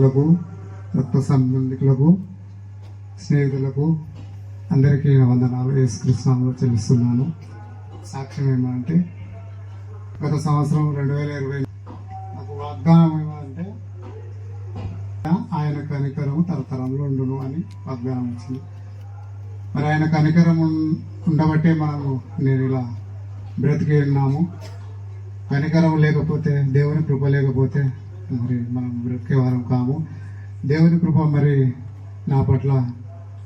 లకు రక్త సంబంధికులకు స్నేహితులకు అందరికీ వందనాలు. యేసుకృష్ణంలో చెల్లిస్తున్నాను. సాక్ష్యం ఏమంటే గత సంవత్సరం రెండు వేల ఇరవై నాకు వాగ్దానం ఏమంటే ఆయన కనికరం తరతరంలో ఉండును అని వాగ్దానం వచ్చింది. మరి ఆయన కనికరం ఉన్- ఉండబట్టే మనము నేను ఇలా బ్రతికి ఉన్నాము. కనికరం లేకపోతే దేవుని కృప లేకపోతే మరి మనం బ్రతికే వారం కాము. దేవుని కృప మరి నా పట్ల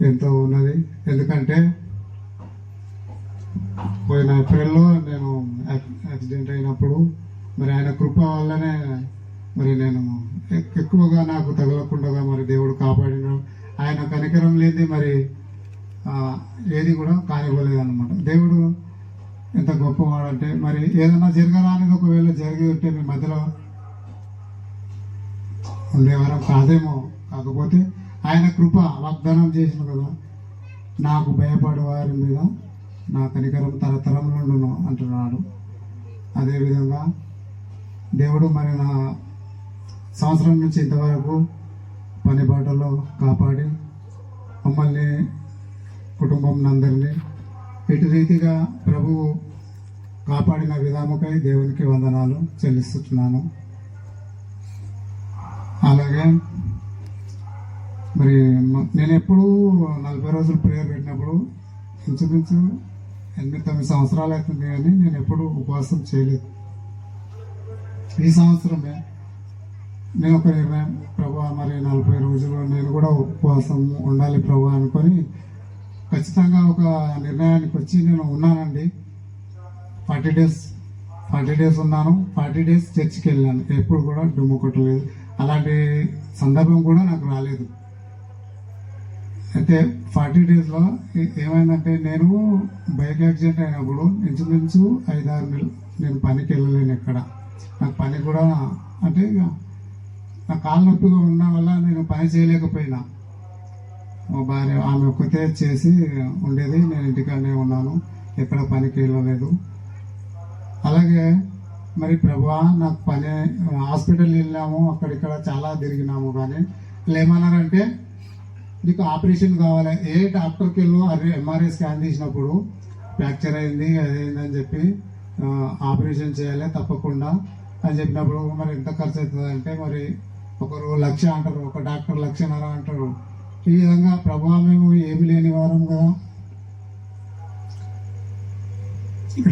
ఎంతో ఉన్నది. ఎందుకంటే పోయిన ఏప్రిల్లో నేను యాక్సిడెంట్ అయినప్పుడు మరి ఆయన కృప వల్లనే మరి నేను ఎక్కువగా నాకు తగలకుండా మరి దేవుడు కాపాడిన ఆయన కనికరం లేని మరి ఏది కూడా కానివ్వలేదు అనమాట దేవుడు ఎంత గొప్పవాడంటే మరి ఏదైనా జరగరానిది ఒకవేళ జరిగి ఉంటే మీ మధ్యలో ఉండేవారం కాదేమో కాకపోతే ఆయన కృప వాగ్దానం చేసిన కదా నాకు భయపడే వారి మీద నా కనికరం తరతరంలో అంటున్నాడు. అదేవిధంగా దేవుడు మరి నా సంవత్సరం నుంచి ఇంతవరకు పని బాటలో కాపాడి మమ్మల్ని కుటుంబం అందరినీ ఇటు రీతిగా ప్రభువు కాపాడిన విధాముకై దేవునికి వందనాలు చెల్లిస్తున్నాను. అలాగే మరి నేను ఎప్పుడు నలభై రోజులు ప్రేయర్ పెట్టినప్పుడు ఇంచుమించు ఎనిమిది తొమ్మిది సంవత్సరాలు అవుతుంది కానీ నేను ఎప్పుడు ఉపవాసం చేయలేదు. ఈ సంవత్సరమే నేను ఒక నిర్ణయం ప్రభా మరి నలభై రోజులు నేను కూడా ఉపవాసం ఉండాలి ప్రభా అనుకొని ఖచ్చితంగా ఒక నిర్ణయానికి వచ్చి నేను ఉన్నానండి. ఫార్టీ డేస్ ఫార్టీ డేస్ ఉన్నాను. ఫార్టీ డేస్ చర్చికి వెళ్ళాను. ఎప్పుడు కూడా దుమ్ము కొట్టలేదు. అలాంటి సందర్భం కూడా నాకు రాలేదు. అయితే ఫార్టీ డేస్లో ఏమైందంటే నేను బైక్ యాక్సిడెంట్ అయినప్పుడు ఇంచుమించు ఐదారు నెలలు నేను పనికి వెళ్ళలేను ఎక్కడ. నాకు పని కూడా అంటే ఇక నా కాలు నొప్పిగా ఉన్న వల్ల నేను పని చేయలేకపోయినా. మా భార్య ఆమె ఒక్కతే చేసి ఉండేది నేను ఇంటికాడనే ఉన్నాను ఎక్కడ పనికి వెళ్ళలేదు. అలాగే మరి ప్రభా నాకు పని హాస్పిటల్ వెళ్ళాము అక్కడిక్కడ చాలా తిరిగినాము కానీ ఇట్లా ఏమన్నారంటే నీకు ఆపరేషన్ కావాలి. ఏ డాక్టర్కి వెళ్ళు అరే ఎంఆర్ఐ స్కాన్ తీసినప్పుడు ఫ్రాక్చర్ అయింది అదేందని చెప్పి ఆపరేషన్ చేయాలి తప్పకుండా అని చెప్పినప్పుడు మరి ఎంత ఖర్చు అవుతుంది అంటే మరి ఒకరు లక్ష అంటారు ఒక డాక్టర్ లక్షన్నర అంటారు. ఈ విధంగా ప్రభా మేము ఏమి లేని వారం కదా.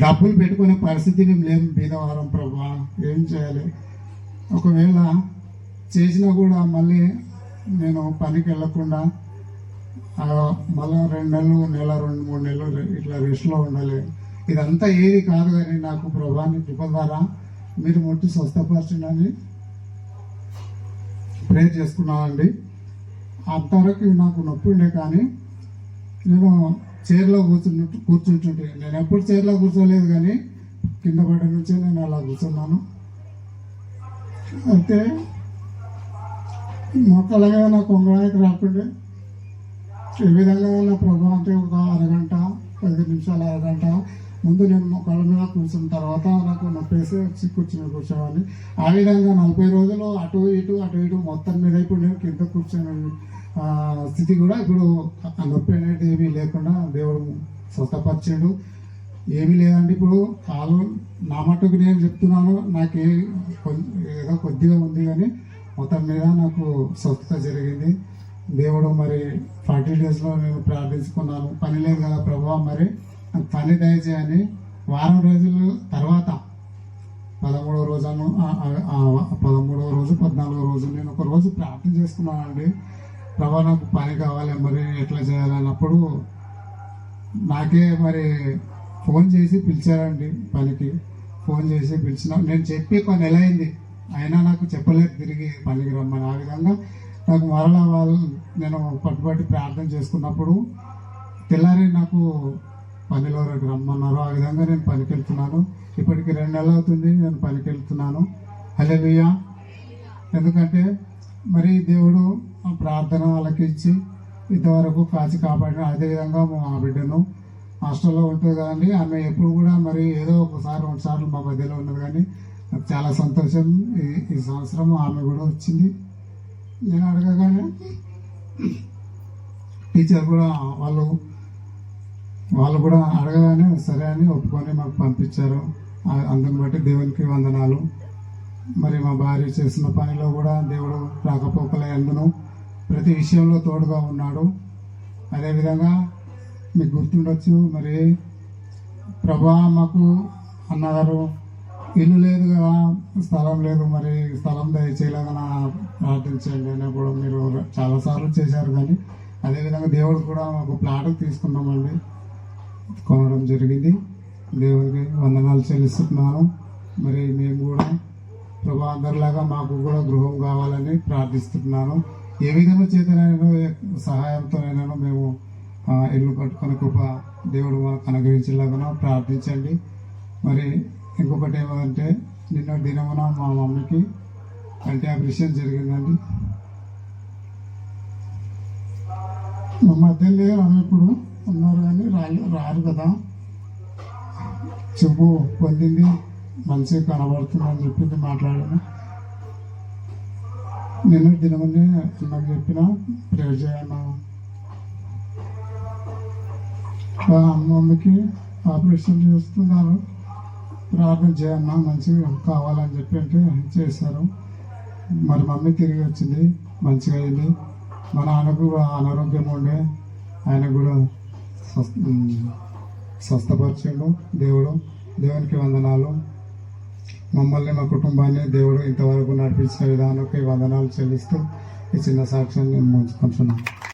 డబ్బులు పెట్టుకునే పరిస్థితి మేము లేము. బీదవారం ప్రభా ఏం చేయాలి? ఒకవేళ చేసినా కూడా మళ్ళీ నేను పనికి వెళ్ళకుండా మళ్ళీ మళ్ళా రెండు నెలలు నెల రెండు మూడు నెలలు ఇట్లా రెస్ట్లో ఉండాలి. ఇదంతా ఏది కాదు కానీ నాకు ప్రభాని కృప ద్వారా మీరు ముట్టి స్వస్థపరచండి. ప్రే చేసుకున్నానండి అంతవరకు నాకు నొప్పి ఉండే కానీ నేను చైర్లో కూర్చున్నట్టు కూర్చుంటుంటే నేను ఎప్పుడు చైర్లో కూర్చోలేదు కానీ కింద పడ్డ నుంచే నేను అలా కూర్చున్నాను. అయితే మొక్కలుగా నాకు వంగడానికి రాకుండే ఏ విధంగా నా ప్రభావం అంటే ఒక అరగంట పది నిమిషాలు అరగంట ముందు నేను మొక్కల మీద కూర్చున్న తర్వాత నాకు నొప్పేసి వచ్చి కూర్చుని కూర్చోవాలి. ఆ విధంగా నలభై రోజులు అటు ఇటు అటు ఇటు మొత్తం మీద ఇప్పుడు నేను కింద కూర్చోనండి స్థితి కూడా ఇప్పుడు ఆ నొప్పి అనేది ఏమీ లేకుండా దేవుడు స్వస్థపరిచాడు. ఏమీ లేదండి ఇప్పుడు కాలు నా మట్టుకు నేను చెప్తున్నాను నాకే ఏదో కొద్దిగా ఉంది కానీ మొత్తం మీద నాకు స్వస్థత జరిగింది. దేవుడు మరి ఫార్టీ డేస్లో నేను ప్రార్థించుకున్నాను. పని లేదు కదా ప్రభావ మరి నాకు పని దయచేయని. వారం రోజుల తర్వాత పదమూడో రోజు పదమూడవ రోజు పద్నాలుగో రోజు నేను ఒక రోజు ప్రార్థన చేసుకున్నానండి. రవాణాకు పని కావాలి మరి ఎట్లా చేయాలన్నప్పుడు నాకే మరి ఫోన్ చేసి పిలిచారండి పనికి. ఫోన్ చేసి పిలిచిన నేను చెప్పి ఒక నెల అయింది? అయినా నాకు చెప్పలేదు తిరిగి పనికి రమ్మని. ఆ విధంగా నాకు మరలా వాళ్ళు నేను పట్టుబట్టి ప్రార్థన చేసుకున్నప్పుడు తెల్లారి నాకు పనిలో రమ్మన్నారు. ఆ విధంగా నేను పనికి వెళ్తున్నాను ఇప్పటికి రెండు నెలలు అవుతుంది నేను పనికి వెళ్తున్నాను హల్లెలూయా. ఎందుకంటే మరి దేవుడు ప్రార్థన వాళ్ళకి ఇచ్చి ఇంతవరకు కాచి కాపాడిన అదేవిధంగా మా బిడ్డను హాస్టల్లో ఉంటుంది కదండి. ఆమె ఎప్పుడు కూడా మరి ఏదో ఒకసారి రెండు సార్లు మా మధ్యలో ఉన్నది కానీ నాకు చాలా సంతోషం. ఈ ఈ సంవత్సరం ఆమె కూడా వచ్చింది. నేను అడగగానే టీచర్ కూడా వాళ్ళు వాళ్ళు కూడా అడగగానే సరే అని ఒప్పుకొని మాకు పంపించారు. అందుని బట్టి దేవునికి వందనాలు. మరి మా భార్య చేసిన పనిలో కూడా దేవుడు రాకపోకల ఎందును ప్రతి విషయంలో తోడుగా ఉన్నాడు. అదేవిధంగా మీకు గుర్తుండొచ్చు మరి ప్రభా మాకు అన్నగారు ఇల్లు లేదు కదా స్థలం లేదు మరి స్థలం దయచేయలేదని ప్రార్థించండి అని కూడా మీరు చాలాసార్లు చేశారు కానీ అదేవిధంగా దేవుడు కూడా మాకు ప్లాట్ తీసుకున్నామండి. కొనడం జరిగింది. దేవుడికి వందనాలు చెల్లిస్తున్నాను. మరి మేము కూడా ప్రభా అందరిలాగా మాకు కూడా గృహం కావాలని ప్రార్థిస్తున్నాను. ఏ విధంగా చేతనైనా సహాయంతోనైనా మేము ఇల్లు కట్టుకొని కృప దేవుడు మనకు అనుగ్రహించేలాగా ప్రార్థించండి. మరి ఇంకొకటి ఏమంటే నిన్న దినమున మా మమ్మీకి కంటి ఆపరేషన్ జరిగిందండి. మా మధ్యలో ఆమె ఇప్పుడు ఉన్నారు కానీ రాలే రారు కదా. చెప్పు పొందింది మంచిగా కనబడుతుందని చెప్పింది మాట్లాడాను. నేను దినమని నాకు చెప్పిన ప్రేర్ చేయను అమ్మమ్మకి ఆపరేషన్ చేస్తున్నారు. ప్రార్థన చేయన్నా మంచిగా కావాలని చెప్పి అంటే చేశారు. మరి మమ్మీ తిరిగి వచ్చింది మంచిగా అయింది. మా నాన్నకు అనారోగ్యం ఉండే. ఆయన కూడా స్వస్థ స్వస్థపరిచాడు దేవుడు. దేవునికి వందనాలు. మమ్మల్ని మా కుటుంబాన్ని దేవుడు ఇంతవరకు నడిపించిన విధానానికి వందనాలు చెల్లిస్తూ ఈ చిన్న సాక్ష్యాన్ని నేను ముంచుకుంటున్నాను